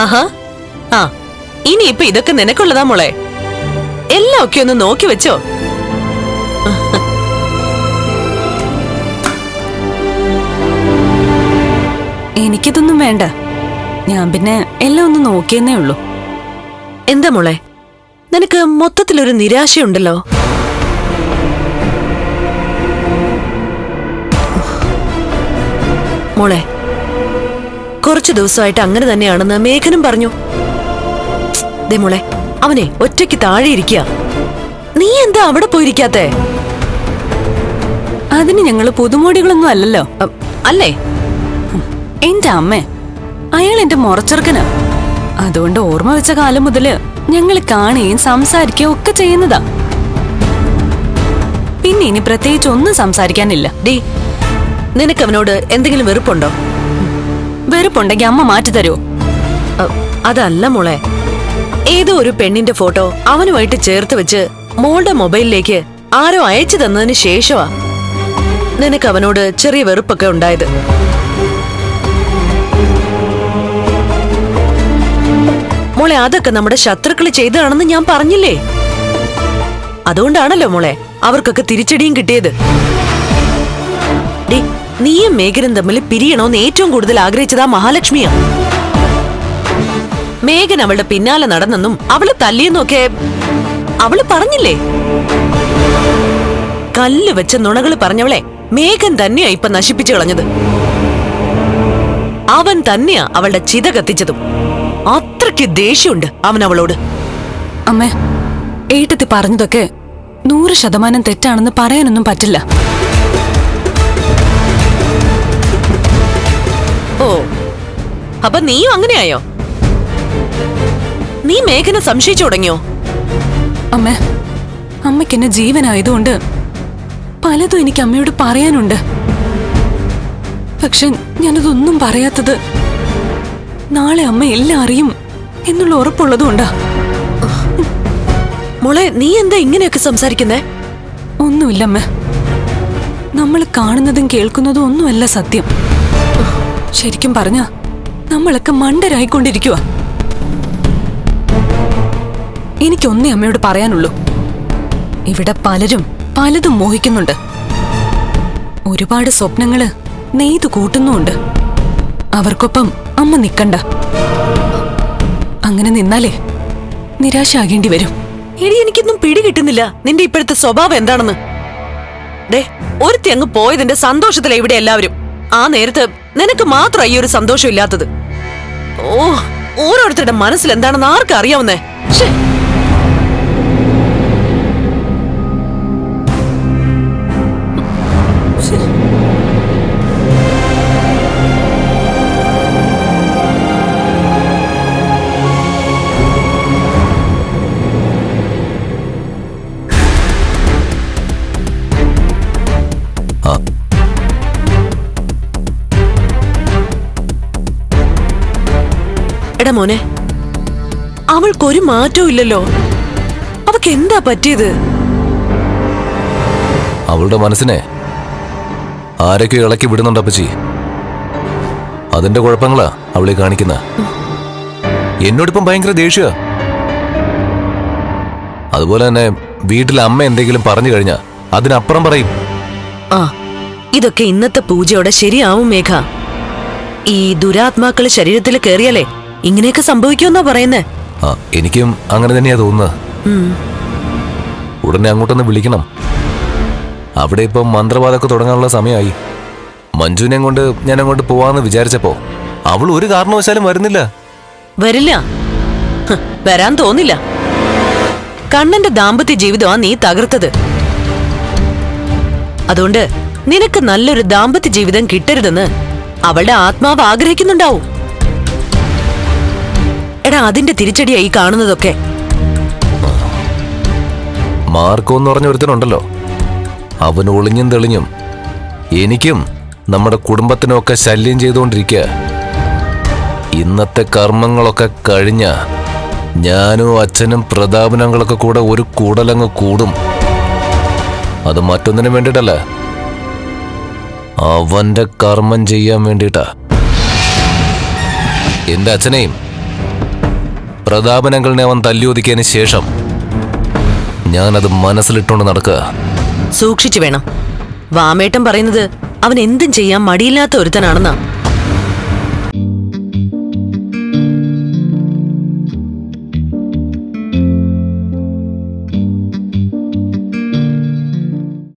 ആഹാ. ആ ഇനി ഇപ്പൊ ഇതൊക്കെ നിനക്കുള്ളതാ മോളെ. എല്ലാം ഒക്കെ ഒന്ന് നോക്കി വെച്ചോ. എനിക്കിതൊന്നും വേണ്ട. ഞാൻ പിന്നെ എല്ലാം ഒന്ന് നോക്കിയെന്നേ ഉള്ളൂ. എന്താ മോളെ? നിനക്ക് മൊത്തത്തിലൊരു നിരാശയുണ്ടല്ലോ? മോളെ കുറച്ചു ദിവസമായിട്ട് അങ്ങനെ തന്നെയാണെന്ന് മേഘനും പറഞ്ഞു. മോളെ അവനെ ഒറ്റയ്ക്ക് താഴെ ഇരിക്കുക. നീ എന്താ അവിടെ പോയിരിക്കാത്തേ? അതിന് ഞങ്ങൾ പുതുമോടികളൊന്നും അല്ലല്ലോ. അല്ലേ? എന്റെ അമ്മ അയാൾ എന്റെ മുറച്ചെറുക്കനാ. അതുകൊണ്ട് ഓർമ്മ വെച്ച കാലം മുതൽ ഞങ്ങൾ കാണുകയും സംസാരിക്കുകയും ഒക്കെ ചെയ്യുന്നതാ. പിന്നെ ഇനി പ്രത്യേകിച്ച് ഒന്നും സംസാരിക്കാനില്ല. ഡി നിനക്ക് അവനോട് എന്തെങ്കിലും വെറുപ്പുണ്ടോ? വെറുപ്പുണ്ടെങ്കിൽ അമ്മ മാറ്റി തരൂ. അതല്ല മോളെ. ഏതോ ഒരു പെണ്ണിന്റെ ഫോട്ടോ അവനുമായിട്ട് ചേർത്ത് വെച്ച് മോളുടെ മൊബൈലിലേക്ക് ആരോ അയച്ചു തന്നതിന് ശേഷമാ നിനക്ക് അവനോട് ചെറിയ വെറുപ്പൊക്കെ ഉണ്ടായത്. മോളെ അതൊക്കെ നമ്മുടെ ശത്രുക്കൾ ചെയ്തതാണെന്ന് ഞാൻ പറഞ്ഞില്ലേ? അതുകൊണ്ടാണല്ലോ മോളെ അവർക്കൊക്കെ തിരിച്ചടിയും കിട്ടിയത്. ഡി നീയും മേഘനും തമ്മിൽ പിരിയണോന്ന് ഏറ്റവും കൂടുതൽ ആഗ്രഹിച്ചതാ മഹാലക്ഷ്മിയാ. മേഘൻ അവളുടെ പിന്നാലെ നടന്നെന്നും അവൾ തല്ലിയെന്നൊക്കെ അവൾ പറഞ്ഞില്ലേ? കല്ല് വെച്ച നുണകൾ പറഞ്ഞവളെ മേഘൻ തന്നെയാ ഇപ്പൊ നശിപ്പിച്ചു കളഞ്ഞത്. അവൻ തന്നെയാ അവളുടെ ചിത കത്തിച്ചതും. അത്രയ്ക്ക് ദേഷ്യമുണ്ട് അവൻ അവളോട്. അമ്മേ ഏട്ടത്തി പറഞ്ഞതൊക്കെ നൂറ് ശതമാനം തെറ്റാണെന്ന് പറയാനൊന്നും പറ്റില്ല. ഓ. അപ്പൊ നീയും അങ്ങനെയായോ? നീ മേഘനെ സംശയിച്ചു തുടങ്ങിയോ? അമ്മ അമ്മയ്ക്ക് എന്നെ ജീവനായതുകൊണ്ട് പലതും എനിക്ക് അമ്മയോട് പറയാനുണ്ട്. പക്ഷെ ഞാനതൊന്നും പറയാത്തത് നാളെ അമ്മ എല്ലാം അറിയും എന്നുള്ള ഉറപ്പുള്ളതുകൊണ്ടാ. മോളെ നീ എന്താ ഇങ്ങനെയൊക്കെ സംസാരിക്കുന്നേ? ഒന്നുമില്ലമ്മ. നമ്മൾ കാണുന്നതും കേൾക്കുന്നതും ഒന്നുമല്ല സത്യം. ശരിക്കും പറഞ്ഞ നമ്മളൊക്കെ മണ്ടരായിക്കൊണ്ടിരിക്കുക എനിക്കൊന്നേ അമ്മയോട് പറയാനുള്ളൂ. ഇവിടെ പലരും പലതും മോഹിക്കുന്നുണ്ട്. ഒരുപാട് സ്വപ്നങ്ങൾ നെയ്തു കൂട്ടുന്നുമുണ്ട്. അവർക്കൊപ്പം അമ്മ നിക്കണ്ട. അങ്ങനെ നിന്നാലേ നിരാശ ആകേണ്ടി വരും. എടി എനിക്കൊന്നും പിടികിട്ടുന്നില്ല നിന്റെ ഇപ്പോഴത്തെ സ്വഭാവം എന്താണെന്ന്? ദേ അങ്ങ് പോയതിന്റെ സന്തോഷത്തിലെ ഇവിടെ എല്ലാവരും. ആ നേരത്ത് നിനക്ക് മാത്രം ഈ ഒരു സന്തോഷം ഇല്ലാത്തത് ഓ ഓരോരുത്തരുടെ മനസ്സിൽ എന്താണെന്ന് ആർക്കും അറിയാവുന്നേ. എടാ മോനെ അവൾക്കൊരു മാറ്റവും ഇല്ലല്ലോ. അവക്ക് എന്താ പറ്റിയത്? അവളുടെ മനസ്സിനെ ആരൊക്കെ ഇളക്കി വിടുന്നുണ്ട് അപ്പച്ചി? അതിന്റെ കുഴപ്പങ്ങളാ അവളെ കാണിക്കുന്ന. എന്നോടിപ്പം ഭയങ്കര ദേഷ്യ. അതുപോലെ തന്നെ വീട്ടിൽ അമ്മ എന്തെങ്കിലും പറഞ്ഞു കഴിഞ്ഞാ അതിനപ്പുറം പറയും. ആ ഇതൊക്കെ ഇന്നത്തെ പൂജയോടെ ശരിയാവും മേഘ. ഈ ദുരാത്മാക്കൾ ശരീരത്തിൽ കയറിയാലേ ഇങ്ങനെയൊക്കെ സംഭവിക്കുമെന്നാ പറയുന്നേ. ആ എനിക്കും അങ്ങനെ തന്നെയാ തോന്നുന്നത്. ഉടനെ അങ്ങോട്ടൊന്ന് വിളിക്കണം. അവിടെ ഇപ്പം മന്ത്രവാദമൊക്കെ തുടങ്ങാനുള്ള സമയമായി. മഞ്ജുവിനെ കൊണ്ട് ഞാൻ അങ്ങോട്ട് പോവാന്ന് വിചാരിച്ചപ്പോ അവൾ ഒരു കാരണവശാലും വരുന്നില്ല. വരില്ല. വരാൻ തോന്നില്ല. കണ്ണന്റെ ദാമ്പത്യ ജീവിതമാ നീ തകർത്തത്. അതുകൊണ്ട് നിനക്ക് നല്ലൊരു ദാമ്പത്യ ജീവിതം കിട്ടരുതെന്ന് അവളുടെ ആത്മാവ് ആഗ്രഹിക്കുന്നുണ്ടാവും. എടാ അതിന്റെ തിരിച്ചടിയായി കാണുന്നതൊക്കെ. മാർക്കോ എന്ന് പറഞ്ഞ ഒരുത്തനുണ്ടല്ലോ. അവൻ ഒളിഞ്ഞും തെളിഞ്ഞും എനിക്കും നമ്മുടെ കുടുംബത്തിനൊക്കെ ശല്യം ചെയ്തുകൊണ്ടിരിക്കുക ഇന്നത്തെ കർമ്മങ്ങളൊക്കെ കഴിഞ്ഞ ഞാനും അച്ഛനും പ്രതാപനങ്ങളൊക്കെ കൂടെ ഒരു കൂടലങ്ങ് കൂടും. അത് മറ്റൊന്നിനും വേണ്ടിയിട്ടല്ല. അവന്റെ കർമ്മം ചെയ്യാൻ വേണ്ടിയിട്ടാ. എന്റെ അച്ഛനെയും പ്രതാപനങ്ങളിനെ അവൻ തല്ലിയൊതുക്കിയതിന് ശേഷം ഞാനത് മനസ്സിലിട്ടുകൊണ്ട് നടക്കുക. സൂക്ഷിച്ചു വേണം. വാമേട്ടം പറയുന്നത് അവൻ എന്തും ചെയ്യാൻ മടിയില്ലാത്ത ഒരുത്തനാണെന്നാ.